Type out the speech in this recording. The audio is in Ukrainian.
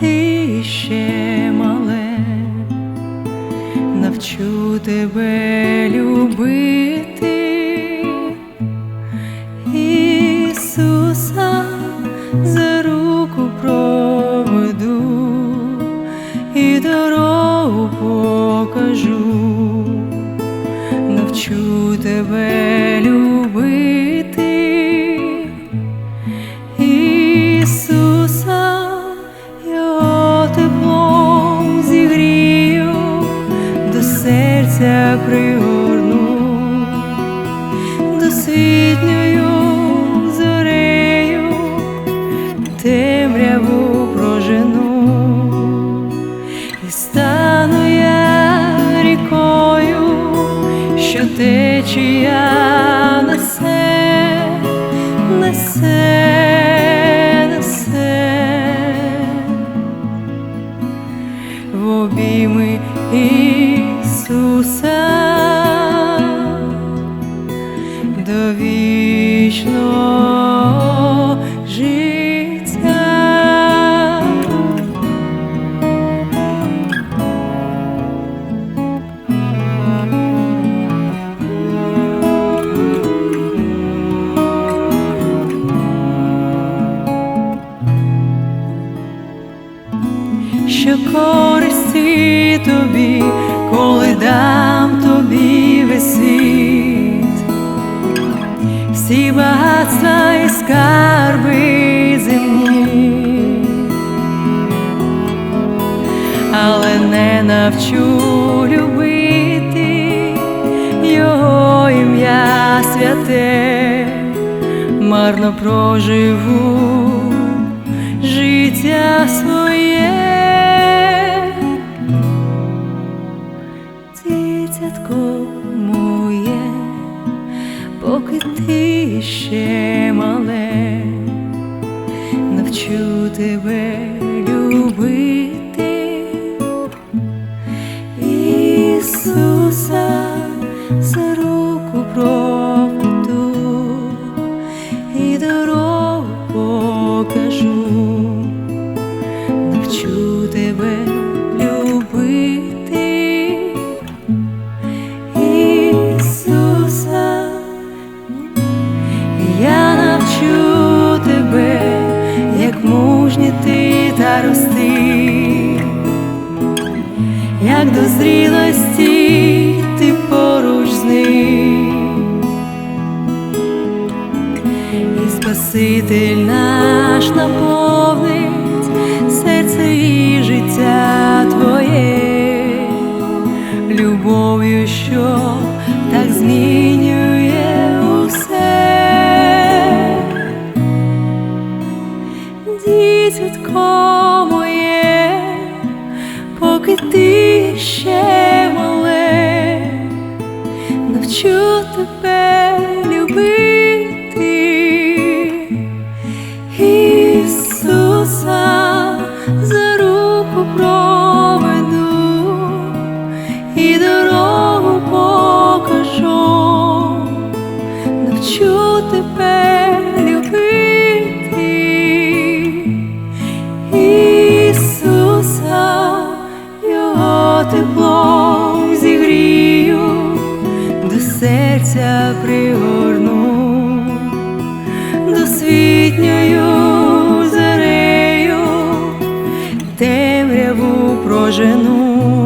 ти ще мале, навчу тебе любити, Ісуса за руку проведу і дорогу покажу, навчу тебе любити. Серця пригорну, досвітньою зорею темряву прожену, і стану я рікою, що течія несе, несе, в обійми Ісуса до вічного життя. Що користі тобі, скарби земні, але не навчу любити його ім'я святе, марно проживу життя своє. Дитятко поки ти ще мале, навчу тебе любити Ісуса за руку проведу і дорогу покажу, як до зрілості ти поруч з ним, і Спаситель наш наповнить навчу тебе серця пригорну, досвітньою зарею темряву прожену